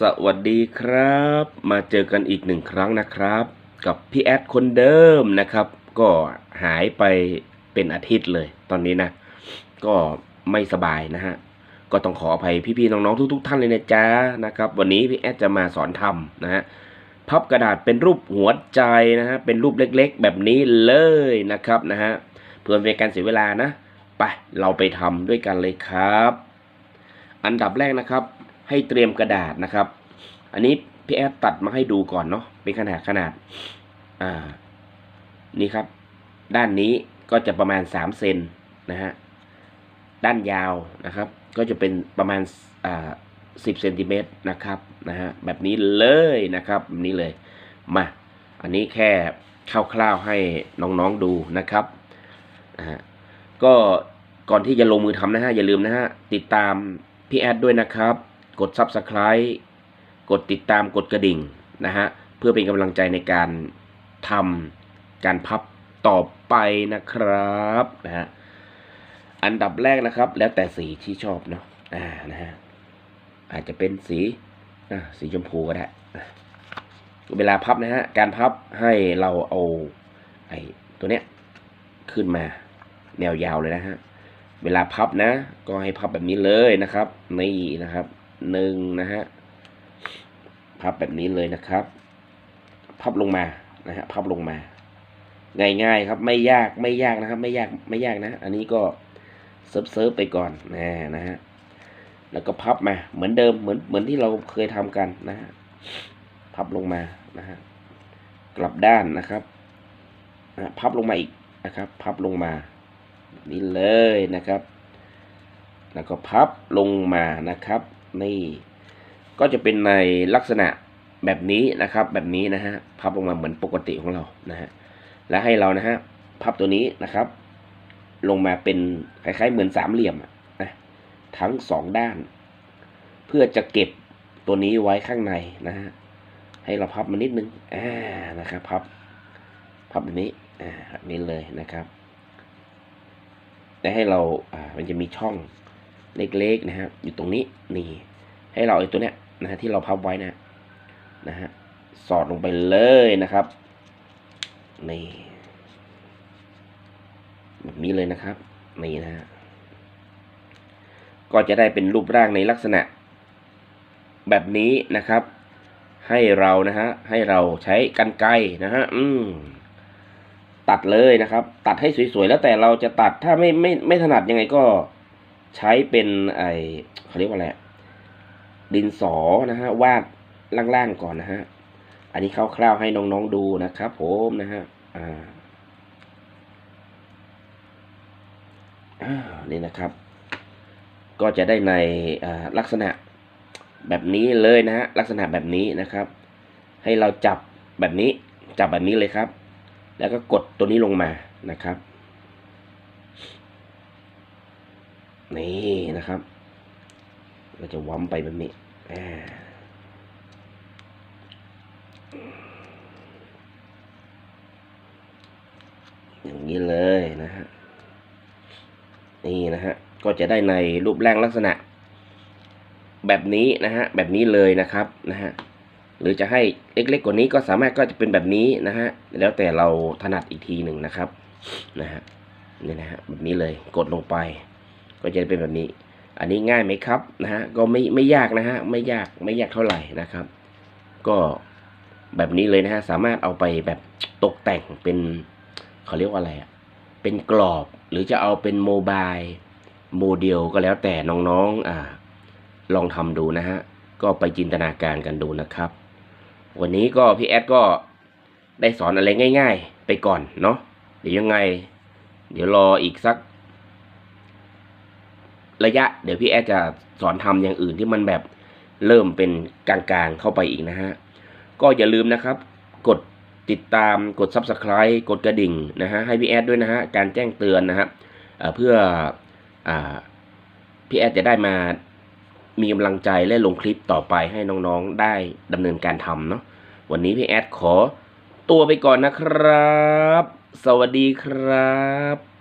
สวัสดีครับ มาเจอกันอีกหนึ่งครั้งนะครับ กับพี่แอดคนเดิมนะครับ ก็หายไปเป็นอาทิตย์เลย ตอนนี้นะ ก็ไม่สบายนะฮะ ก็ต้องขออภัยพี่ๆน้องๆทุก ๆ ท่านเลยนะจ๊ะนะครับ วันนี้พี่แอดจะมาสอนทำนะฮะพับกระดาษเป็นรูปหัวใจนะฮะเป็นรูปเล็กๆ แบบนี้เลยนะครับนะฮะเพื่อเป็นการเสียเวลานะไปเราไปทำด้วยกันเลยครับ อันดับแรกนะครับ ให้เตรียมกระดาษนะครับ อันนี้พี่แอดตัดมาให้ดูก่อนเนาะเป็นขนาดขนาดอ่านี่ครับ ด้านนี้ก็จะประมาณ3เซนนะฮะด้านยาวนะครับ ก็จะเป็นประมาณอ่า10เซนติเมตรนะครับนะฮะแบบนี้เลยนะครับแบบนี้เลยมาอันนี้แค่คร่าวๆให้น้องๆดูนะครับนะฮะก็ก่อนที่จะลงมือทำนะฮะอย่าลืมนะฮะติดตามพี่แอดด้วยนะครับ กด Subscribe กดติดตามกดกระดิ่งนะฮะ เพื่อเป็นกำลังใจในการทำการพับต่อไปนะครับนะฮะ อันดับแรกนะครับ แล้วแต่สีที่ชอบเนาะอ่านะฮะ อาจจะเป็นสีอ่าสีชมพูก็ได้ เวลาพับนะฮะ การพับให้เราเอาไอ้ตัวเนี้ยขึ้นมาแนวยาวเลยนะฮะ เวลาพับนะ ก็ให้พับแบบนี้เลยนะครับ นี่นะครับ หนึ่งนะฮะพับแบบนี้เลยนะครับ พับลงมานะฮะพับลงมา ง่ายๆครับไม่ยากไม่ยากนะครับ ไม่ยากไม่ยากนะ อันนี้ก็เซิร์ฟเซิร์ฟไปก่อนนะนะฮะแล้วก็พับมาเหมือนเดิมเหมือนเหมือนที่เราเคยทำกันนะฮะพับลงมานะฮะกลับด้านนะครับนะพับลงมาอีกนะครับ พับลงมานี่เลยนะครับ แล้วก็พับลงมานะครับ นี่ ก็จะเป็นในลักษณะแบบนี้นะครับ แบบนี้นะฮะพับลงมาเหมือนปกติของเรานะฮะและให้เรานะฮะพับตัวนี้นะครับ ลงมาเป็นคล้ายๆเหมือนสามเหลี่ยมนะทั้งสองด้าน เพื่อจะเก็บตัวนี้ไว้ข้างในนะฮะให้เราพับมานิดนึงอ่านะครับพับพับแบบนี้อ่าแบบนี้เลยนะครับแต่ให้เราอ่ามันจะมีช่อง เล็กๆนะฮะอยู่ตรงนี้นี่ให้เราไอ้ตัวเนี้ยนะฮะที่เราพับไว้นะนะฮะสอดลงไปเลยนะครับนี่แบบนี้เลยนะครับนี่นะฮะก็จะได้เป็นรูปร่างในลักษณะ แบบนี้นะครับ ให้เรานะฮะให้เราใช้กันไกรนะฮะอืมตัดเลยนะครับ ตัดให้สวยๆแล้วแต่เราจะตัดถ้าไม่ไม่ไม่ถนัดยังไงก็ ใช้เป็นไอเขาเรียกว่าอะไรดินสอนะฮะวาดล่างๆก่อนนะฮะอันนี้คร่าวๆให้น้องๆดูนะครับ ผมนะฮะอ่าอนี่นะครับ ก็จะได้ในลักษณะแบบนี้เลยนะฮะลักษณะแบบนี้นะครับ ให้เราจับแบบนี้จับแบบนี้เลยครับ แล้วก็กดตัวนี้ลงมานะครับ นี่นะครับ เราจะว้ำไปแบบนี้อย่างนี้เลยนะฮะ นี่นะฮะ ก็จะได้ในรูปร่างลักษณะ แบบนี้นะฮะ แบบนี้เลยนะครับนะฮะ หรือจะให้เล็กๆกว่านี้ก็สามารถก็จะเป็นแบบนี้นะฮะ แล้วแต่เราถนัดอีกทีหนึ่งนะครับ นะฮะ นี่นะฮะ แบบนี้เลย กดลงไป ก็จะเป็นแบบนี้ อันนี้ง่ายไหมครับนะฮะก็ไม่ไม่ยากนะฮะไม่ยากไม่ยากเท่าไหร่นะครับ ก็แบบนี้เลยนะฮะสามารถเอาไปแบบตกแต่งเป็นเขาเรียกว่าอะไรอะเป็นกรอบหรือจะเอาเป็นโมบายโมเดลก็แล้วแต่น้องๆอ่าลองทำดูนะฮะ ก็ไปจินตนาการกันดูนะครับ วันนี้ก็พี่แอดก็ได้สอนอะไรง่าย ๆ ไปก่อนเนาะเดี๋ยวยังไง เดี๋ยวรออีกสัก ระยะเดี๋ยวพี่แอดจะสอนทำอย่างอื่นที่มันแบบเริ่มเป็นกลางๆเข้าไปอีกนะฮะ ก็อย่าลืมนะครับ กดติดตามกด Subscribe กดกระดิ่งนะฮะให้พี่แอดด้วยนะฮะการแจ้งเตือนนะฮะเอ่อเพื่ออพี่แอดจะได้มามีกำลังใจและลงคลิปต่อไปให้น้องๆได้ดำเนินการทำเนาะวันนี้พี่แอดขอตัวไปก่อนนะครับ สวัสดีครับ